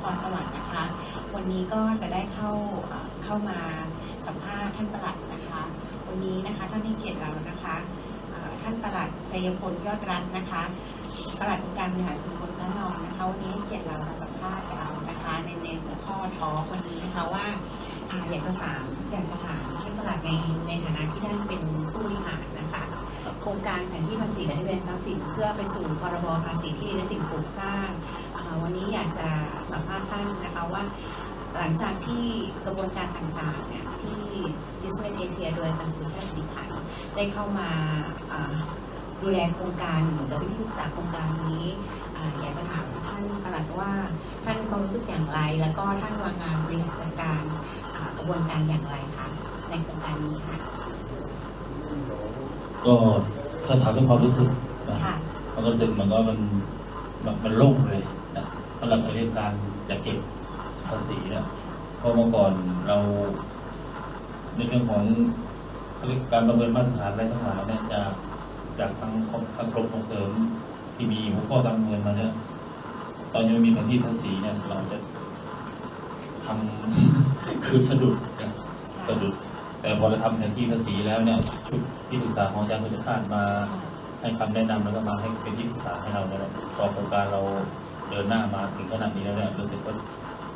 ครสวรรค์นะคะ วันนี้ก็จะได้เข้าเข้ามาสัมภาษณ์ท่านประหลัดนะคะ วันนี้นะคะท่านให้เกียรติเรานะคะท่านประหลัดชัยพลยอดรัตน์นะคะประหลัดองค์การบริหารส่วนตำบลพระนอนนะคะวันนี้ให้เกียรติเรามาสัมภาษณ์เรานะคะในในหัวข้อท้อวันนี้นะคะว่าอยากจะถามอยากจะถามท่านประหลัดในในฐานะที่ท่านเป็นผู้บริหารนะคะโครงการแผนที่ภาษีและทะเบียนทรัพย์สินเพื่อไปสู่พรบภาษีที่ดินและสิ่งปลูกสร้าง วันนี้อยากจะสัมภาษณ์ท่านนะคะว่า หลังจากที่กระบวนการต่างๆเนี่ยที่จิสเมนเอเชียโดยอาจารย์สุชาติสิริขันธ์ได้เข้ามาอ่าดูแลโครงการเหมือนกับเป็นที่ปรึกษาโครงการนี้อ่าอยากจะถามท่านประหลัดว่าท่านมีความรู้สึกอย่างไร แล้วก็ท่านวางงานบริหารจัดการอ่ากระบวนการอย่างไรคะในโครงการนี้ค่ะก็ถ้าถามด้วยความรู้สึกนะค่ะมันก็รู้สึกมันก็มันมันมันโล่งเลย นะสำหรับเรื่องการจัดเก็บภาษีนะเพราะเมื่อก่อนเราในเรื่องของการประเมินมาตรฐานอะไรทั้งหายเนี่ยจากจากทางทางกรมส่งเสริมที่มีหัวข้อการประเมินมาเนี่ยตอนยังไม่มีแผนที่ภาษีเนี่ยเราจะทำคือสะดุดนะสะดุด แต่พอเราทำแผนที่ภาษีแล้วเนี่ยชุดที่ปรึกษาของอาจารย์พุทธชาติมาให้คำแนะนำแล้วก็มาให้เป็นที่ปรึกษาให้เราเนี่ยพอโครงการเรา เดินหน้ามาถึงขนาดนี้แล้วเนี่ยรู้สึกว่า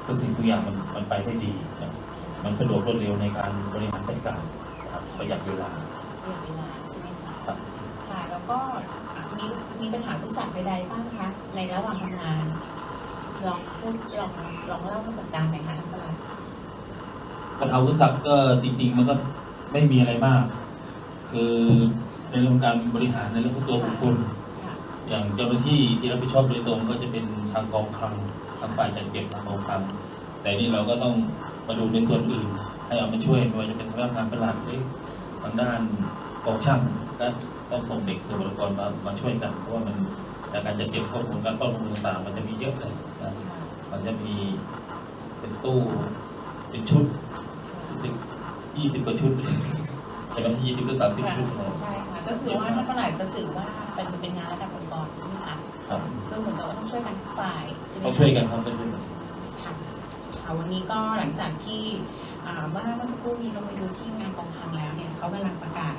ทุกสิ่งทุกอย่างมันมันไปได้ดีนะมันสะดวกรวดเร็วในการบริหารจัดการนะครับประหยัดเวลาประหยัดเวลาใช่ไหมคะครับค่ะแล้วก็มีมีปัญหาอุปสรรคใดๆบ้างคะในระหว่างทำงานลองพูดลองลองเล่าประสบการณ์หน่อยค่ะท่านประหลัดปัญหาอุปสรรคก็จริง ๆ มันก็ไม่มีอะไรมาก คือในเรื่องการบริหารในเรื่องของตัวบุคคลค่ะ อย่างเจ้าหน้าที่ที่รับผิดชอบโดยตรงก็จะเป็นทางกองคลังทางฝ่ายจัดเก็บทางกองคลังแต่นี่เราก็ต้องมาดูในส่วนอื่น ให้เอามาช่วยไม่ว่าจะเป็นทางด้านงานตลาดหรือทางด้านกองช่างก็ต้องส่งเด็กเสบุรกรมามาช่วยกันเพราะว่ามันในการจัดเก็บข้อมูลการป้อนข้อมูลต่างมันจะมีเยอะเลยนะมันจะมีเป็นตู้เป็นชุดสึกยี่สิบกว่าชุด ใช่ไหมยี่สิบหรือสามสิบชุดนะใช่ค่ะก็คือว่าท่านประหลัดจะสื่อว่าเป็นเป็นงานระดับองค์กรใช่ไหมคะครับก็เหมือนกับว่าต้องช่วยกันทุกฝ่ายใช่ไหมต้องคะช่วยกันครับเป็นค่ะค่ะวันนี้ก็หลังจากที่อ่าเมื่อเมื่อสักครู่นี้เราไปดูที่งานกองคลังแล้วเนี่ยเขากำลังประกาศ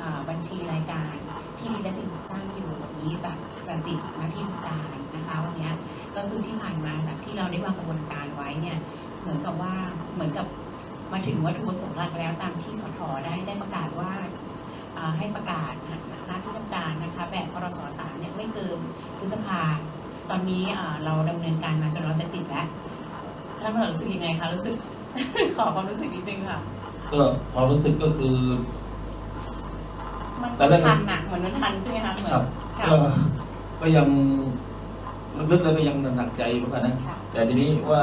อ่าบัญชีรายการที่ดินและสิ่งปลูกสร้างอยู่วันนี้จะจะติดมาที่ทำการนะคะวันเนี้ยก็คือที่ผ่านมาจากที่เราได้วางกระบวนการไว้เนี่ยเหมือนกับว่าเหมือนกับ มาถึงวัตถุประสงค์หลักแล้วตามที่สทได้ได้ประกาศว่าอ่าให้ประกาศหน้าที่ทำการนะคะแบบพรสสามเนี่ยไม่เกินพฤษภา ตอนนี้อ่าเราดำเนินการมาจนเราจะติดแล้วท่านผู้รู้สึกยังไงคะรู้สึกขอความรู้สึกนิดนึงค่ะก็ความรู้สึกก็คือ มันตอนแรกทันหนักเหมือนมันทันใช่ไหมคะเหมือนครับค่ะก็ก็ยังลึกๆแล้วก็ยังหนักใจเหมือนกันนะค่ะแต่ทีนี้ว่า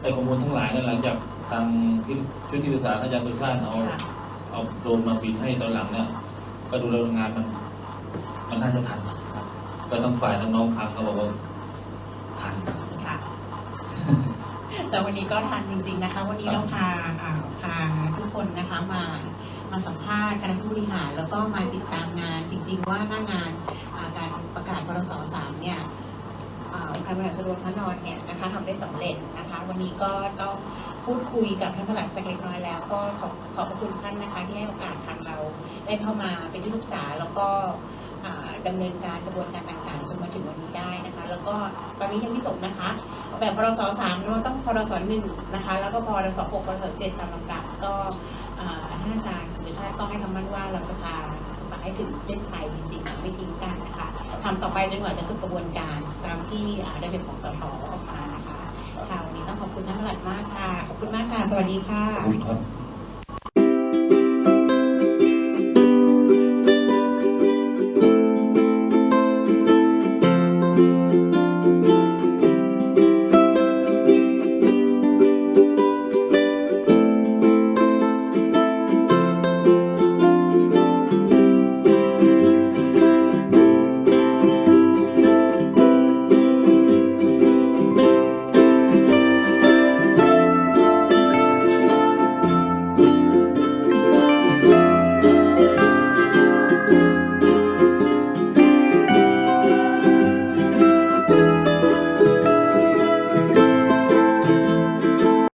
ไอ้ข้อมูลทั้งหลายนั้นหลังจาก ทางที่ชุดที่ปรึกษาอาจารย์สุชาติเอาค่ะเอาโดรนมาบินให้ตอนหลังเนี่ยก็ดูแล้วงานมันมันน่าจะทันครับก็ต้องฝ่ายน้องๆครั้งเขาบอกว่าทันค่ะแต่วันนี้ก็ทันจริง ๆนะคะ วันนี้เราพาอ่าพาทุกคนนะคะมามาสัมภาษณ์คณะผู้บริหารแล้วก็มาติดตามงานจริง ๆ ว่าหน้างานอ่าการประกาศพรสสามเนี่ย องค์การบริหารส่วนตำบลพระนอนเนี่ยนะคะทำได้สำเร็จนะคะ วันนี้ก็ต้องพูดคุยกับท่านประหลัดสักเล็กน้อยแล้ว ก็ขอขอบพระคุณท่านนะคะที่ให้โอกาสทางเราได้เข้ามาเป็นที่ปรึกษาแล้วก็ อ่าดำเนินการกระบวนการต่างๆจนมาถึงวันนี้ได้นะคะ แล้วก็ตอนนี้ยังไม่จบนะคะ แบบพรสสามเราต้องพรสหนึ่งนะคะ แล้วก็พรสหกพรสเจ็ดตามลำดับก็อ่าท่านอาจารย์สุชาติก็ให้คำมั่นว่าเราจะพาจะพาให้ถึงเส้นชัยจริงๆไม่ทิ้งกันนะคะทำต่อไปจนกว่าจะสุดกระบวนการตามที่ได้เป็นของสทออกมานะคะค่ะวันนี้ต้องขอบคุณท่านประหลัดมากค่ะ ขอบคุณมากค่ะ สวัสดีค่ะขอบคุณครับ